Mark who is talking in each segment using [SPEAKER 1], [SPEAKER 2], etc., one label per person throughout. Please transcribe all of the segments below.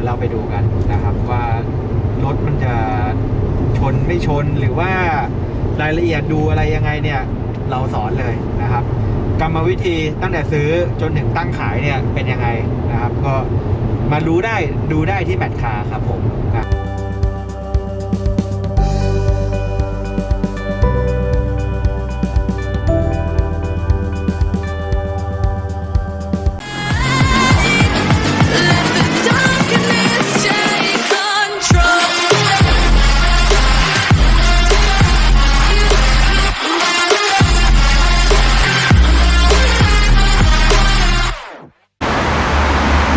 [SPEAKER 1] ยวเราไปดูกันนะครับว่ารถมันจะชนไม่ชนหรือว่ารายละเอียดดูอะไรยังไงเนี่ยเราสอนเลยนะครับ กรรมวิธีตั้งแต่ซื้อจนถึงตั้งขายเนี่ยเป็นยังไงนะครับ ก็มารู้ได้ดูได้ที่แมทคาครับผมนะ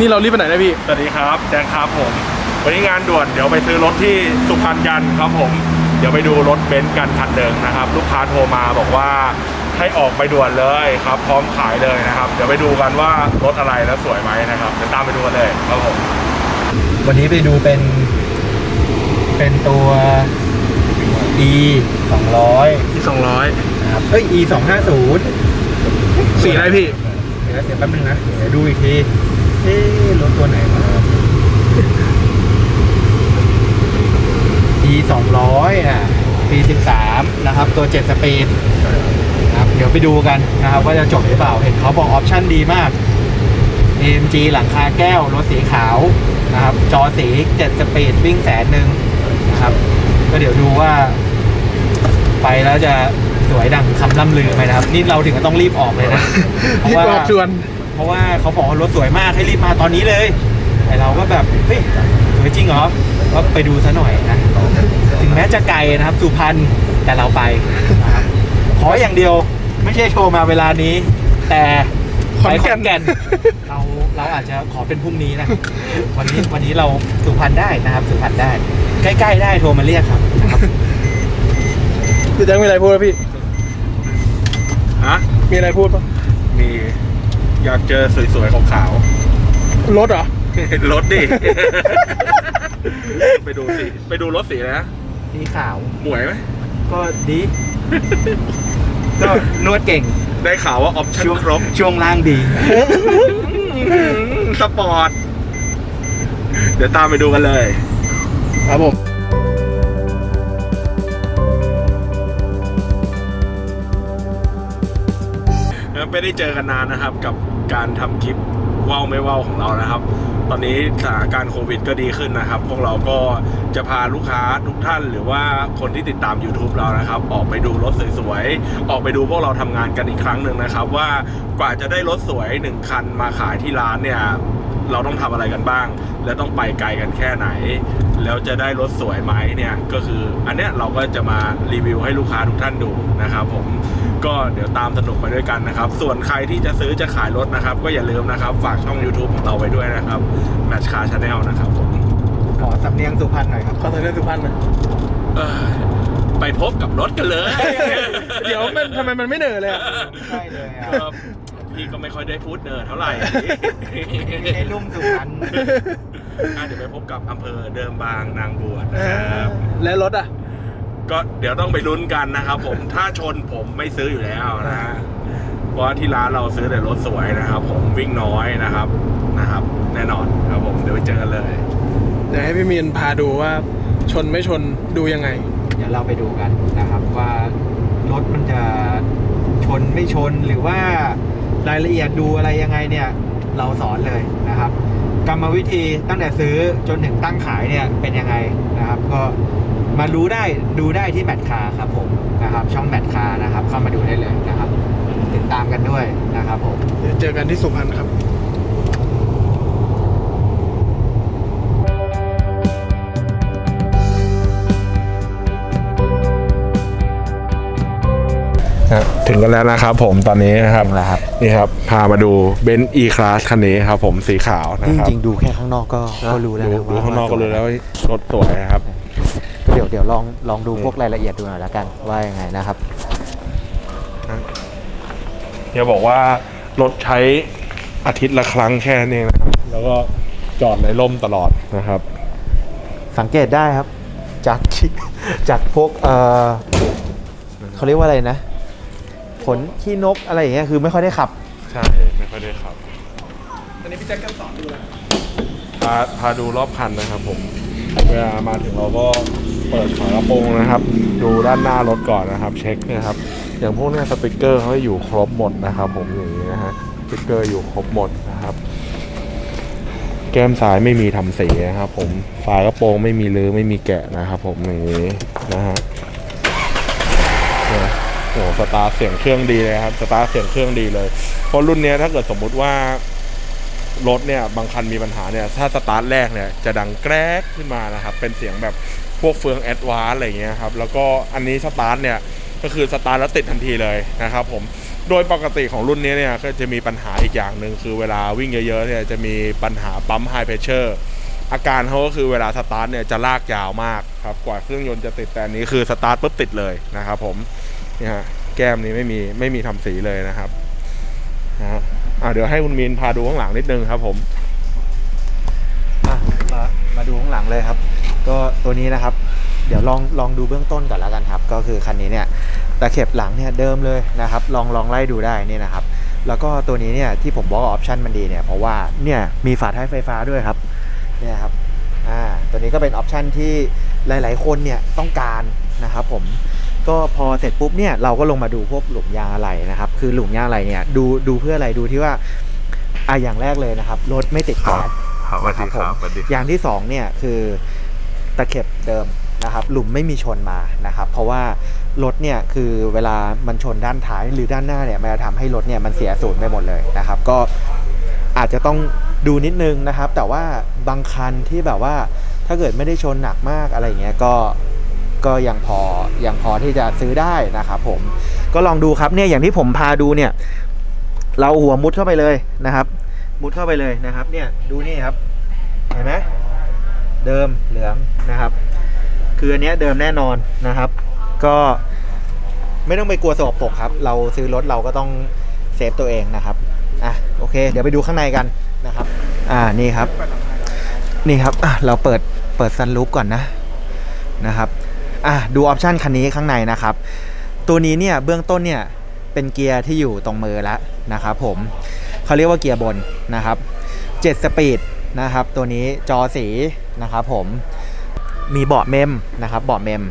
[SPEAKER 2] นี่เรารีบไปไหนนะพี่
[SPEAKER 3] สวัสดีครับแจงครับผม วันนี้งานด่วนเดี๋ยวไปซื้อรถที่สุพรรณยันครับผม เดี๋ยวไปดูรถเบนซ์กันคันเดิมนะครับ ลูกค้าโทรมาบอกว่าให้ออกไปด่วนเลยครับ พร้อมขายเลยนะครับ เดี๋ยวไปดูกันว่ารถอะไรแล้วสวยไหมนะครับเดี๋ยวตามไปดูกันเลยครับผม
[SPEAKER 1] วันนี้ไปดูเป็น เป็นตัว e 200
[SPEAKER 2] ที่สองร้อย
[SPEAKER 1] นะครับเอ้ย e 250
[SPEAKER 2] สีอะไรพี่
[SPEAKER 1] เดี๋ยวเดี๋ยวแป๊บนึงนะ เดี๋ยวดูอีกที เอ๊ะรถตัวไหนมา e 200อะปี13นะครับ ตัว7สปีดนะครับเดี๋ยวไปดูกันนะครับ ว่าจะจบหรือเปล่า เห็นเขาบอกออปชั่นดีมาก AMG หลังคาแก้ว รถสีขาวนะครับ จอสี7สปีดวิ่งแสนหนึ่งนะครับ ก็เดี๋ยวดูว่า ไปแล้วจะสวยดังคำล่ำลือไหมนะครับ นี่เราถึงกับต้องรีบออกเลยนะ เพราะ
[SPEAKER 2] บ
[SPEAKER 1] ว่า
[SPEAKER 2] ออกชวน
[SPEAKER 1] เพราะว่าเขาบอกว่ารถสวยมากให้รีบมาตอนนี้เลยไอเราก็แบบเฮ้ยสวยจริงเหรอก็ไปดูซะหน่อยนะถึงแม้จะไกลนะครับสุพรรณแต่เราไปนะครับขออย่างเดียวไม่ใช่โทรมาเวลานี้ แต่ไปขอนแก่นเราเราอาจจะขอเป็นพรุ่งนี้นะ วันนี้วันนี้เราสุพรรณได้นะครับสุพรรณได้ ใกล้ ๆ ได้โทรมาเรียกครับนะครับ
[SPEAKER 2] พี่แจ็คมีอะไรพูดไหมพี่
[SPEAKER 3] ฮะ
[SPEAKER 2] มีอะไรพูดปะ
[SPEAKER 3] มี อยากเจอสวยๆขาว
[SPEAKER 2] รถเหรอ
[SPEAKER 3] ๆ รถดิ ไปดูสิ ไปดูรถสีนะ
[SPEAKER 1] สีขาว
[SPEAKER 3] หมวยไหม
[SPEAKER 1] ก็ดี ก็นวดเก่ง
[SPEAKER 3] ได้ข่าวว่าออปชั่น
[SPEAKER 1] ช่วง
[SPEAKER 3] ครบ
[SPEAKER 1] ช่วงล่างดี
[SPEAKER 3] สปอร์ต เดี๋ยวตามไปดูกันเลย
[SPEAKER 2] ครับผม
[SPEAKER 3] ไม่ได้เจอกันนานนะครับกับ การทำคลิปว่าวไม่ว่าวของเรานะครับ ตอนนี้สถานการณ์โควิดก็ดีขึ้นนะครับ พวกเราก็จะพาลูกค้าทุกท่าน หรือว่าคนที่ติดตาม YouTube เรานะครับ ออกไปดูรถสวยๆ ออกไปดูพวกเราทำงานกันอีกครั้งหนึ่งนะครับ ว่ากว่าจะได้รถสวยหนึ่งคันมาขายที่ร้านเนี่ย เราต้องทำอะไรกันบ้าง และต้องไปไกลกันแค่ไหน แล้วจะได้รถสวยไหมเนี่ยก็คืออันเนี้ยเราก็จะมารีวิวให้ลูกค้าทุกท่านดูนะครับผมก็เดี๋ยวตามสนุกไปด้วยกันนะครับ ส่วนใครที่จะซื้อจะขายรถนะครับ ก็อย่าลืมนะครับ ฝากช่อง YouTube ของเราไว้ด้วยนะครับ Match Car Channel นะครับผม
[SPEAKER 1] ขอสำเนียงสุพรรณหน่อยครับ
[SPEAKER 2] ขอเสนอสุพรรณหน่อย
[SPEAKER 3] เอ่อไปพบกับรถกันเลย
[SPEAKER 2] เดี๋ยวมันทำไมมันไม่เหนื่อยเลยอะ
[SPEAKER 1] ใช่เลยอะ
[SPEAKER 3] ก็ พี่ก็ไม่ค่อยได้พูดเนิร์ดเท่าไหร่
[SPEAKER 1] ไม่ใช่ลุ่มสุพรรณ
[SPEAKER 3] อะเดี๋ยวไปพบกับอำเภอเดิมบางนางบวช
[SPEAKER 2] เอ
[SPEAKER 3] นะครับ
[SPEAKER 2] อและรถอะ
[SPEAKER 3] ก็เดี๋ยวต้องไปลุ้นกันนะครับผม ถ้าชนผมไม่ซื้ออยู่แล้วนะฮะเพราะว่าที่ร้านเราซื้อแต่รถสวยนะครับ ผมวิ่งน้อยนะครับนะครับ แน่นอนครับผมเดี๋ยวไปเจอกันเลย
[SPEAKER 2] เดี๋ยวให้พี่มีนพาดูว่าชนไม่ชนดูยังไง
[SPEAKER 1] เดี๋ยวเราไปดูกันนะครับว่ารถมันจะชนไม่ชนหรือว่า รายละเอียดดูอะไรยังไงเนี่ยเราสอนเลยนะครับ กรรมวิธีตั้งแต่ซื้อจนถึงตั้งขายเนี่ยเป็นยังไงนะครับ ก็มารู้ได้ดูได้ที่แมทคาร์ครับผมนะครับช่องแมทคาร์นะครับเข้ามาดูได้เลยนะครับ ติดตามกันด้วยนะครับผม
[SPEAKER 2] เดี๋ยวเจอกันที่สุพรรณครับ
[SPEAKER 3] ถึงกันแล้วนะครับผมตอนนี้นะครับ
[SPEAKER 1] แล้วครับ
[SPEAKER 3] นี่ครับ พามาดูเบนซ์ E Class คันนี้ครับผมสีขาวนะ
[SPEAKER 1] จ
[SPEAKER 3] ครับ
[SPEAKER 1] ริงๆดูแค่ข้างนอกก็ก็รู้แล้ว
[SPEAKER 3] ดู
[SPEAKER 1] นะ
[SPEAKER 3] ดู
[SPEAKER 1] ว่
[SPEAKER 3] ข้างนอกก็รู้แล้วว่ารถสวยนะครับ
[SPEAKER 1] เดี๋ยวเดี๋ยวลองลองดู
[SPEAKER 3] นี่
[SPEAKER 1] พวกรายละเอียดดูหน่อยละกันว่ายังไงนะครับ
[SPEAKER 3] เฮียบอกว่ารถใช้อาทิตย์ละครั้งแค่นั้นเองนะครับ แล้วก็จอดในร่มตลอดนะครับ
[SPEAKER 1] สังเกตได้ครับ จากจากพวกเออเขาเรียกว่าอะไรนะ ขนขี้นกอะไรอย่างเงี้ยคือไม่ค่อยได้ขับ
[SPEAKER 3] ใช่ ไม่ค่อยได้ขับ
[SPEAKER 2] อันนี้พี่แจ็คก็สอนดูแล
[SPEAKER 3] พาพาดูรอบคันนะครับผม เวลามาถึงเราก็เปิดฝากระโปรงนะครับ ดูด้านหน้ารถก่อนนะครับ เช็คนะครับ อย่างพวกเนี้ยสติกเกอร์เขาอยู่ครบหมดนะครับ ผมอย่างนี้นะฮะ สติกเกอร์อยู่ครบหมดนะครับ แก้มซ้ายไม่มีทำสีนะครับ ผม ฝากระโปรงไม่มีรื้อไม่มีแกะนะครับ ผมอย่างนี้นะฮะเนี่ย โอ้โหสตาร์เสียงเครื่องดีเลยครับสตาร์เสียงเครื่องดีเลย เพราะรุ่นนี้ถ้าเกิดสมมุติว่ารถเนี่ยบางคันมีปัญหาเนี่ยถ้าสตาร์ทแรกเนี่ยจะดังแกรกขึ้นมานะครับเป็นเสียงแบบพวกเฟืองแอดวานอะไรเงี้ยครับแล้วก็อันนี้สตาร์ทเนี่ยก็คือสตาร์ทแล้วติดทันทีเลยนะครับผมโดยปกติของรุ่นนี้เนี่ยก็จะมีปัญหาอีกอย่างหนึ่งคือเวลาวิ่งเยอะๆเนี่ยจะมีปัญหาปั๊มไฮเพรสเชอร์อาการเขาก็คือเวลาสตาร์ทเนี่ยจะลากยาวมากครับกว่าเครื่องยนต์จะติดแต่อันนี้คือสตาร์ทปุ๊บติดเลยนะครับผม นี่ฮะแก้มนี้ไม่มีไม่มีทำสีเลยนะครับนะฮะอะเดี๋ยวให้คุณมีนพาดูข้างหลังนิดนึงครับ ผม
[SPEAKER 1] มามาดูข้างหลังเลยครับ ก็ตัวนี้นะครับ เดี๋ยวลองลองดูเบื้องต้นก่อนแล้วกันครับ ก็คือคันนี้เนี่ยตะเข็บหลังเนี่ยเดิมเลยนะครับ ลองลองไล่ดูได้นี่นะครับ แล้วก็ตัวนี้เนี่ยที่ผมบอกออปชันมันดีเนี่ยเพราะว่าเนี่ยมีฝาท้ายไฟฟ้าด้วยครับเนี่ยครับอ่าตัวนี้ก็เป็นออปชันที่หลาย ๆ คนเนี่ยต้องการนะครับผม ก็พอเสร็จปุ๊บเนี่ยเราก็ลงมาดูพวกหลุมยางอะไหล่นะครับ คือหลุมยางอะไหล่เนี่ยดูดูเพื่ออะไรดูที่ว่าอะอย่างแรกเลยนะครับรถไม่ติดแก๊ส
[SPEAKER 3] ครับสวัสดีครับสวัสดี
[SPEAKER 1] อย่างที่สองเนี่ยคือตะเข็บเดิมนะครับหลุมไม่มีชนมานะครับ เพราะว่ารถเนี่ยคือเวลามันชนด้านท้ายหรือด้านหน้าเนี่ยมันจะทำให้รถเนี่ยมันเสียศูนย์ไปหมดเลยนะครับ ก็อาจจะต้องดูนิดนึงนะครับ แต่ว่าบางคันที่แบบว่าถ้าเกิดไม่ได้ชนหนักมากอะไรอย่างเงี้ยก็ ก็ยังพอยังพอที่จะซื้อได้นะครับผมก็ลองดูครับเนี่ยอย่างที่ผมพาดูเนี่ย เราหัวมุดเข้าไปเลยนะครับ มุดเข้าไปเลยนะครับ เนี่ยดูนี่ครับเห็นไหมเดิมเหลืองนะครับ คืออันนี้เดิมแน่นอนนะครับ ก็ไม่ต้องไปกลัวสกปรกครับ เราซื้อรถเราก็ต้องเซฟตัวเองนะครับอะโอเค เดี๋ยวไปดูข้างในกันนะครับ อ่านี่ครับ นี่ครับอะเราเปิดเปิดซันลูปก่อนนะนะครับ อะดูออปชันคันนี้ข้างในนะครับ ตัวนี้เนี่ยเบื้องต้นเนี่ยเป็นเกียร์ที่อยู่ตรงมือแล้วนะครับผมเขาเรียกว่าเกียร์บนนะครับ7สปีดนะครับตัวนี้จอสีนะครับผมมีเบาะเมมนะครับเบาะเมม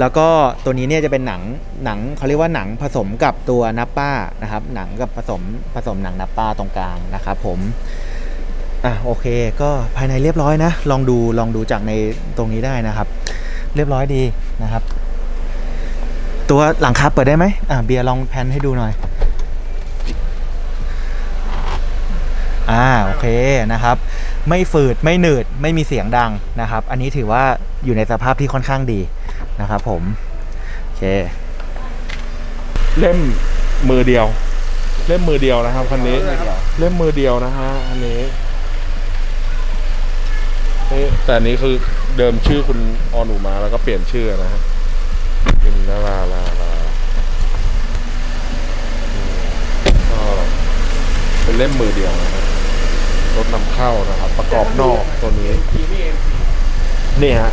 [SPEAKER 1] แล้วก็ตัวนี้เนี่ยจะเป็นหนังหนังเขาเรียกว่าหนังผสมกับตัวนับป้านะครับหนังกับผสมผสมหนังนับป้าตรงกลางนะครับผมอะโอเค ก็ภายในเรียบร้อยนะ ลองดูลองดูจากในตรงนี้ได้นะครับ เรียบร้อยดีนะครับ ตัวหลังคาเปิดได้ไหมอะเบียร์ลองแพนให้ดูหน่อย อ่าโอเคนะครับ ไม่ฝืดไม่หนืดไม่มีเสียงดังนะครับ อันนี้ถือว่าอยู่ในสภาพที่ค่อนข้างดีนะครับผม โอเค
[SPEAKER 3] เล่มมือเดียว เล่มมือเดียวนะครับคันนี้เล่มมือเดียวนะฮะอันนี้นี่แต่อันนี้คือ เดิมชื่อคุณออนูมาแล้วก็เปลี่ยนชื่อนะฮะเป็นลาลาลาลาอืมก็เป็นเล่มมือเดียวนะครับรถนำเข้านะครับ ประกอบนอกตัวนี้นี่ฮะ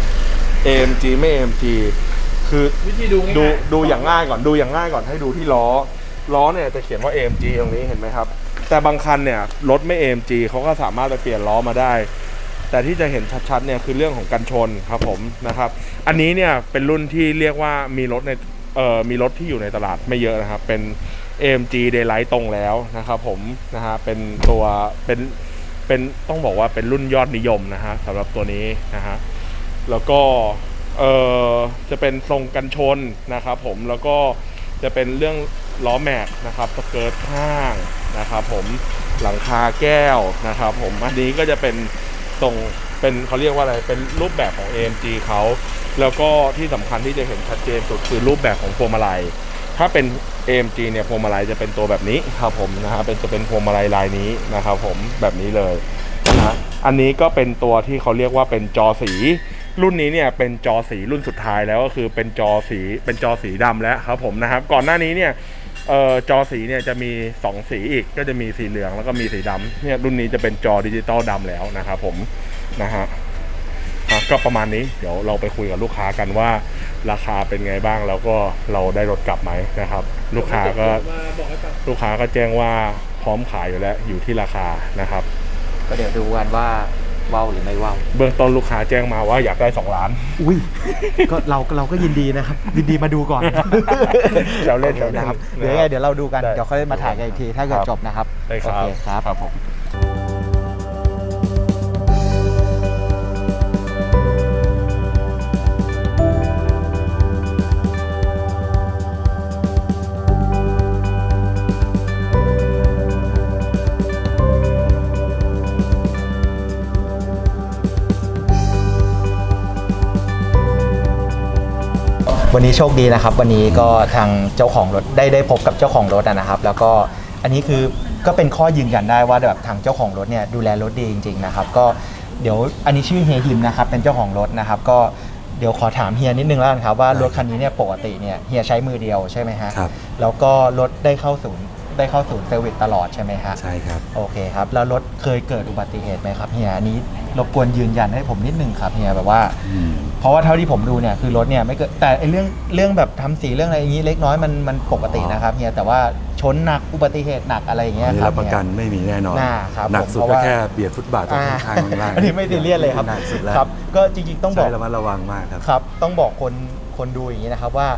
[SPEAKER 3] AMG ไม่ AMG คือ
[SPEAKER 2] วิธีดูง่ายๆ
[SPEAKER 3] ดูดูอย่างง่ายก่อนดูอย่างง่ายก่อนให้ดูที่ล้อ ล้อเนี่ยจะเขียนว่า AMG ตรงนี้เห็นไหมครับ แต่บางคันเนี่ยรถไม่ AMG เขาก็สามารถไปเปลี่ยนล้อมาได้ แต่ที่จะเห็นชัดๆเนี่ยคือเรื่องของกันชนครับผมนะครับ อันนี้เนี่ยเป็นรุ่นที่เรียกว่ามีรถในเอ่อมีรถที่อยู่ในตลาดไม่เยอะนะครับ เป็น AMG Daylight ตรงแล้วนะครับผมนะฮะเป็นตัวเป็นเป็นต้องบอกว่าเป็นรุ่นยอดนิยมนะฮะสำหรับตัวนี้นะฮะแล้วก็เออจะเป็นทรงกันชนนะครับผมแล้วก็จะเป็นเรื่องล้อแม็กนะครับสเกิร์ตข้างนะครับผมหลังคาแก้วนะครับผมอันนี้ก็จะเป็น ทรงเป็นเขาเรียกว่าอะไรเป็นรูปแบบของ AMG เขาแล้วก็ที่สำคัญที่จะเห็นชัดเจนสุดคือรูปแบบของพวงมาลัย ถ้าเป็น AMG เนี่ยพวงมาลัยจะเป็นตัวแบบนี้ครับผมนะฮะเป็นจะเป็นพวงมาลัยลายนี้นะครับผมแบบนี้เลยนะฮะอันนี้ก็เป็นตัวที่เขาเรียกว่าเป็นจอสี รุ่นนี้เนี่ยเป็นจอสีรุ่นสุดท้ายแล้วก็คือเป็นจอสีเป็นจอสีดำแล้วครับผมนะครับก่อนหน้านี้เนี่ย เอ่อจอสีเนี่ยจะมี 2 สีอีกก็จะมีสีเหลืองแล้วก็มีสีดำเนี่ยรุ่นนี้จะเป็นจอดิจิตอลดำแล้วนะครับผมนะฮะก็ประมาณนี้เดี๋ยวเราไปคุยกับลูกค้ากันว่า ราคาเป็นไงบ้างแล้วก็เราได้รถกลับไหมนะครับ ลูกค้าก็ลูกค้าก็แจ้งว่าพร้อมขายอยู่แล้วอยู่ที่ราคานะครับ
[SPEAKER 1] ก็เดี๋ยวดูกันว่า ว่าวหรือไม่ว่าว
[SPEAKER 3] เบื้องต้นลูกค้าแจ้งมาว่าอยากได้ 2 ล้าน
[SPEAKER 1] อุ้ยก็เราเราก็ยินดีนะครับยินดีมาดูก่อน
[SPEAKER 3] เราเล่น
[SPEAKER 1] โอคนะครับ
[SPEAKER 3] เราเล่น
[SPEAKER 1] เดี๋ยวยังไงเดี๋ยวเราดูกัน
[SPEAKER 3] ได้
[SPEAKER 1] เดี๋ยวค่อยมาถ่ายกันอีกที ถ้าเกิด
[SPEAKER 3] ครับ
[SPEAKER 1] จบนะครับ
[SPEAKER 3] ได้ครับ
[SPEAKER 1] โอเคครับ
[SPEAKER 3] ครับผม
[SPEAKER 1] วันนี้โชคดีนะครับ วันนี้ก็ทางเจ้าของรถได้ได้พบกับเจ้าของรถอะนะครับ แล้วก็อันนี้คือก็เป็นข้อยืนยันได้ว่าแบบทางเจ้าของรถเนี่ยดูแลรถดีจริง ๆนะครับ ก็เดี๋ยวอันนี้ชื่อเฮียฮิมนะครับเป็นเจ้าของรถนะครับ ก็เดี๋ยวขอถามเฮียนิดนึงแล้วกันครับว่ารถคันนี้เนี่ยปกติเนี่ยเฮียใช้มือเดียวใช่ไหมฮะ
[SPEAKER 4] ครับ
[SPEAKER 1] แล้วก็รถได้เข้าศูนย์ได้เข้าศูนย์เซอร์วิสตลอดใช่ไหมฮะ
[SPEAKER 4] ใช่ครับ
[SPEAKER 1] โอเคครับ แล้วรถเคยเกิดอุบัติเหตุไหมครับเฮียอันนี้รบกวนยืนยันให้ผมนิดนึงครับเฮียแบบว่า
[SPEAKER 4] อืม
[SPEAKER 1] เพราะว่าเท่าที่ผมดูเนี่ยคือรถเนี่ยไม่เกิดแต่ไอเรื่องเรื่องแบบทำสีเรื่องอะไรอย่างนี้เล็กน้อยมันมันปกตินะครับเฮียแต่ว่าชนหนักอุบัติเหตุหนักอะไรอย่างเงี้
[SPEAKER 4] อั
[SPEAKER 1] ย
[SPEAKER 4] นนี้
[SPEAKER 1] ครั
[SPEAKER 4] รั
[SPEAKER 1] บบ
[SPEAKER 4] ประกัน
[SPEAKER 1] เฮีย
[SPEAKER 4] ไม่มีแน่นอน
[SPEAKER 1] น่าครับ
[SPEAKER 4] หนัก
[SPEAKER 1] ผม
[SPEAKER 4] สุด
[SPEAKER 1] เพราะ
[SPEAKER 4] ก็
[SPEAKER 1] ว่า
[SPEAKER 4] แค่เบียดฟุตบาทตรง
[SPEAKER 1] อ่า
[SPEAKER 4] ข้างๆข้างล่าง
[SPEAKER 1] อันนี้ไม่ซีเรียสเลยครับ
[SPEAKER 4] หนักสุดแล้ว
[SPEAKER 1] ครับ ก็จริงๆต้องบอก
[SPEAKER 4] ใช้ระมัดระวังมากครับ
[SPEAKER 1] ครับต้องบอกคนคนดูอย่างนี้นะครับว่า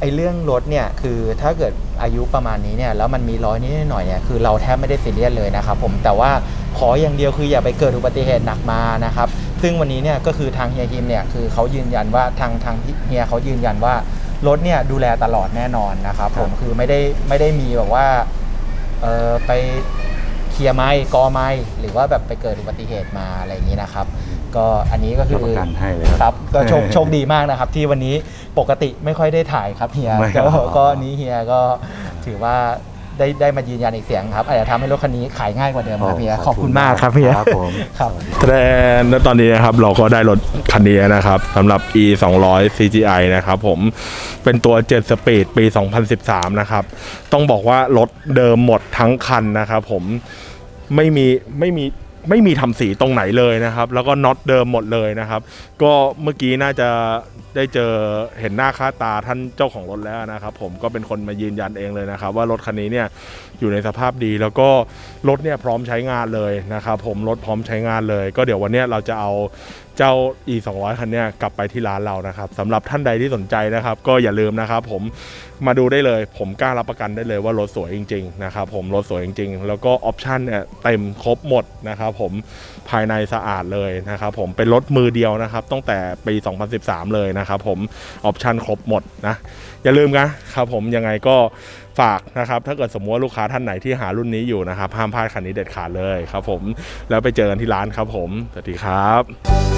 [SPEAKER 1] ไอ้เรื่องรถเนี่ยคือถ้าเกิดอายุประมาณนี้เนี่ยแล้วมันมีร้อยนิดหน่อยเนี่ยคือเราแทบไม่ได้ซีเรียสเลยนะครับผมแต่ว่าขออย่างเดียวคืออย่าไปเกิดอุบัติเหตุหนักมานะครับ ซึ่งวันนี้เนี่ยก็คือทางเฮียฮิมเนี่ยคือเขายืนยันว่าทางทางเฮียเขายืนยันว่ารถเนี่ยดูแลตลอดแน่นอนนะครับผมคือไม่ได้ไม่ได้มีแบบว่าเออไปเคลียร์ไม้กอไม้หรือว่าแบบไปเกิดอุบัติเหตุมาอะไรอย่างนี้นะครับ ก็อันนี้ก็คือ
[SPEAKER 4] รับประกันให้เลย
[SPEAKER 1] ค
[SPEAKER 4] ครั
[SPEAKER 1] รับบก็โชคโชคดีมากนะครับ ที่วันนี้ปกติไม่ค่อยได้ถ่ายครับเฮีย
[SPEAKER 4] ไม่ครับ
[SPEAKER 1] ก็ก็นี้เฮียก็ถือว่า ได้ได้มายืนยันอีกเสียงครับอาจจะทำให้รถคันนี้ขายง่ายกว่าเดิมครับเฮียขอบคุณมากครับเฮีย
[SPEAKER 4] ครับผม
[SPEAKER 1] ครับ
[SPEAKER 3] แต่ตอนนี้นะครับเราก็ได้รถคันนี้นะครับสำหรับ e 2 0 0 CGI นะครับผมเป็นตัว 7 สปีดปี 2013 นะครับ ต้องบอกว่ารถเดิมหมดทั้งคันนะครับผมไม่มีไม่มี ไม่มีทำสีตรงไหนเลยนะครับ แล้วก็น็อตเดิมหมดเลยนะครับ ก็เมื่อกี้น่าจะได้เจอเห็นหน้าค่าตาท่านเจ้าของรถแล้วนะครับ ผมก็เป็นคนมายืนยันเองเลยนะครับ ว่ารถคันนี้เนี่ยอยู่ในสภาพดีแล้วก็รถเนี่ยพร้อมใช้งานเลยนะครับ ผมรถพร้อมใช้งานเลย ก็เดี๋ยววันนี้เราจะเอาเจ้า e 2 0 0คันเนี้ยกลับไปที่ร้านเรานะครับสำหรับท่านใดที่สนใจนะครับ ก็อย่าลืมนะครับผมมาดูได้เลย ผมกล้ารับประกันได้เลยว่ารถสวยจริงๆนะครับผมรถสวยจริงๆ แล้วก็ออปชันเนี่ยเต็มครบหมดนะครับผมภายในสะอาดเลยนะครับผมเป็นรถมือเดียวนะครับตั้งแต่ปี 2013 เลยนะครับผมออปชันครบหมดนะอย่าลืมนะครับผมยังไงก็ฝากนะครับถ้าเกิดสมมติว่าลูกค้าท่านไหนที่หารุ่นนี้อยู่นะครับห้ามพลาดคันนี้เด็ดขาดเลยครับผมแล้วไปเจอกันที่ร้านครับผมสวัสดีครับ